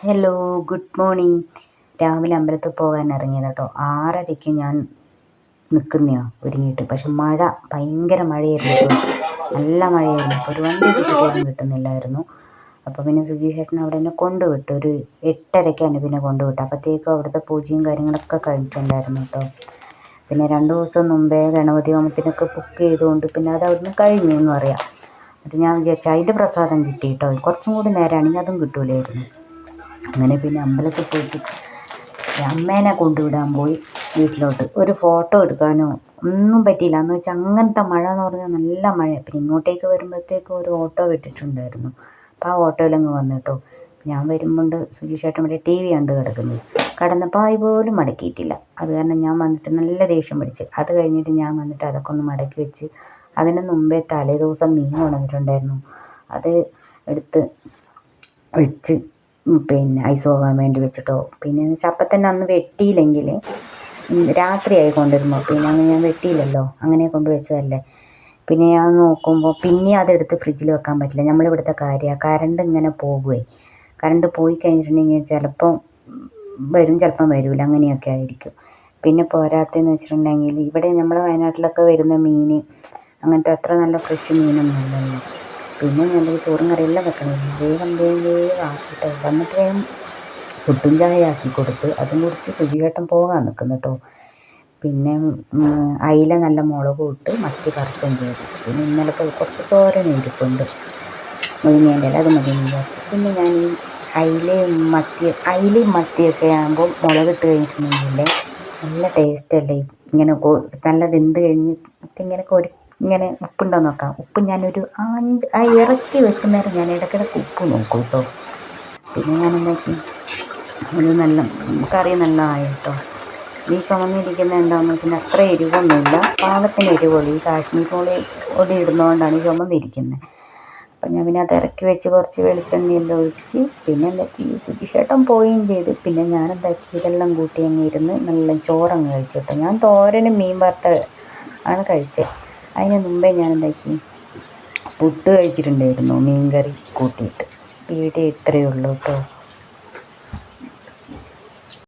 Hello good morning രാവിലെ അമ്പലത്തിൽ പോകാൻ ഇറങ്ങിയത് കേട്ടോ. ആറരയ്ക്ക് ഞാൻ നിൽക്കുന്നതാണ് ഒരുങ്ങിയിട്ട്. പക്ഷെ മഴ ഭയങ്കര മഴയായിരുന്നു നല്ല മഴയായിരുന്നു. ഒരു വണ്ടി പോലും കിട്ടുന്നില്ലായിരുന്നു. അപ്പോൾ പിന്നെ സുജി ചേട്ടൻ അവിടെ എന്നെ കൊണ്ടുവിട്ടു. ഒരു എട്ടരയ്ക്കാണ് പിന്നെ കൊണ്ടുവിട്ടു. അപ്പോഴത്തേക്കും അവിടുത്തെ പൂജയും കാര്യങ്ങളൊക്കെ കഴിഞ്ഞിട്ടുണ്ടായിരുന്നു കേട്ടോ. പിന്നെ രണ്ട് ദിവസം മുമ്പേ ഗണപതി ഹോമത്തിനൊക്കെ ബുക്ക് ചെയ്തുകൊണ്ട് പിന്നെ അത് അവിടുന്ന് കഴിഞ്ഞു എന്ന് പറയാം. എന്നിട്ട് ഞാൻ വിചാരിച്ചു അതിന്റെ പ്രസാദം കിട്ടി കേട്ടോ. കുറച്ചും കൂടി നേരമാണെങ്കിൽ അതും കിട്ടൂലായിരുന്നു. അങ്ങനെ പിന്നെ അമ്പലത്തിൽ പോയിട്ട് അമ്മേനെ കൊണ്ടുവിടാൻ പോയി വീട്ടിലോട്ട്. ഒരു ഫോട്ടോ എടുക്കാനോ ഒന്നും പറ്റിയില്ല. എന്ന് വെച്ചാൽ അങ്ങനത്തെ മഴ എന്ന് പറഞ്ഞാൽ നല്ല മഴ. പിന്നെ ഇങ്ങോട്ടേക്ക് വരുമ്പോഴത്തേക്കും ഒരു ഓട്ടോ വിട്ടിട്ടുണ്ടായിരുന്നു. അപ്പോൾ ആ ഓട്ടോയിലങ്ങ് വന്നിട്ടോ. ഞാൻ വരുമ്പോണ്ട് സുജിഷേട്ടൻ ഇവിടെ ടി വി കണ്ട് കിടക്കുന്നത് കിടന്നപ്പോൾ ആയി പോലും മടക്കിയിട്ടില്ല. അത് കാരണം ഞാൻ വന്നിട്ട് നല്ല ദേഷ്യം പിടിച്ച്. അത് കഴിഞ്ഞിട്ട് ഞാൻ വന്നിട്ട് അതൊക്കെ ഒന്ന് മടക്കി വെച്ച് അതിന് മുമ്പേ തലേ ദിവസം മീൻ കൊണ്ടുവന്നിട്ടുണ്ടായിരുന്നു. അത് എടുത്ത് വെച്ച് പിന്നെ ഐസ് പോകാൻ വേണ്ടി വെച്ചിട്ടോ. പിന്നെ എന്ന് വെച്ചാൽ അപ്പം തന്നെ അന്ന് വെട്ടിയില്ലെങ്കിൽ രാത്രിയായി കൊണ്ടുവരുമ്പോൾ പിന്നെ അങ്ങനെ ഞാൻ വെട്ടിയില്ലല്ലോ. അങ്ങനെ കൊണ്ട് വെച്ചതല്ലേ. പിന്നെ ഞാൻ നോക്കുമ്പോൾ പിന്നെ അതെടുത്ത് ഫ്രിഡ്ജിൽ വെക്കാൻ പറ്റില്ല. നമ്മളിവിടുത്തെ കാര്യമാണ് കറണ്ട് ഇങ്ങനെ പോകുമേ കറണ്ട് പോയി കഴിഞ്ഞിട്ടുണ്ടെങ്കിൽ ചിലപ്പം വരും ചിലപ്പം വരില്ല അങ്ങനെയൊക്കെ ആയിരിക്കും. പിന്നെ പോരാത്തതെന്ന് വെച്ചിട്ടുണ്ടെങ്കിൽ ഇവിടെ നമ്മൾ വയനാട്ടിലൊക്കെ വരുന്ന മീൻ അങ്ങനത്തെ അത്ര നല്ല ഫ്രഷ് മീനൊന്നും അല്ലല്ലോ പിന്നെ ഞാൻ ചോറും കറിയെല്ലാം വെക്കണം. വേഗം വേഗം വേഗം ആക്കിയിട്ട് വന്നിട്ട് വേഗം പുട്ടും ചായ ആക്കി കൊടുത്ത് അതും കൊടുത്ത് സുജിയേട്ടൻ പോകാൻ നിൽക്കുന്നു കേട്ടോ പിന്നെ അയില നല്ല മുളക് ഇട്ട് മത്തി കറക്കം ചെയ്തു. പിന്നെ ഇന്നലെ കുറച്ച് തോരൻ ഇരിപ്പുണ്ട്. മുരിങ്ങേന്റെ അത് മതി പിന്നെ ഞാൻ ഈ അയിലയും മത്തി അയിലയും മത്തിയൊക്കെ ആകുമ്പോൾ മുളക് ഇട്ട് കഴിഞ്ഞിട്ടുണ്ടെങ്കിൽ നല്ല ടേസ്റ്റ് അല്ലേ? ഇങ്ങനെ നല്ല വെന്ത് കഴിഞ്ഞ് ഇങ്ങനെ കൊരി ഇങ്ങനെ ഉപ്പുണ്ടോ നോക്കാം. ഉപ്പ് ഞാനൊരു അഞ്ച് ആ ഇറക്കി വെക്കുന്നേരം ഞാൻ ഇടയ്ക്കിടയ്ക്ക് ഉപ്പ് നോക്കും കേട്ടോ പിന്നെ ഞാൻ എന്താക്കി അത് നല്ല കറി നല്ലതായി കേട്ടോ ഈ ചുമന്നിരിക്കുന്ന എന്താണെന്ന് വെച്ചാൽ അത്ര എരിവൊന്നുമില്ല. പാകത്തിന് എരിവുള്ളൂ. ഈ കാശ്മീർ മുളക് പൊടി ഇടുന്നതുകൊണ്ടാണ് ഈ ചുമന്നിരിക്കുന്നത് അപ്പം ഞാൻ പിന്നെ അത് ഇറക്കി വെച്ച് കുറച്ച് വെളിച്ചെണ്ണയെല്ലാം ഒഴിച്ച് പിന്നെ എന്താക്കി സുഖിഷേട്ടൻ പോവുകയും ചെയ്ത്. പിന്നെ ഞാൻ എന്താക്കി ഇതെല്ലാം കൂട്ടി അങ്ങ് ഇരുന്ന് നല്ല ചോറങ്ങ് കഴിച്ചു കേട്ടോ ഞാൻ തോരനും മീൻ വറുത്ത ആണ് കഴിച്ചത് അതിന് മുമ്പേ ഞാൻ എന്താക്കി പുട്ട് കഴിച്ചിട്ടുണ്ടായിരുന്നു മീൻ കറി കൂട്ടിയിട്ട്. വീഡിയോ ഇത്രയേ ഉള്ളൂ കേട്ടോ.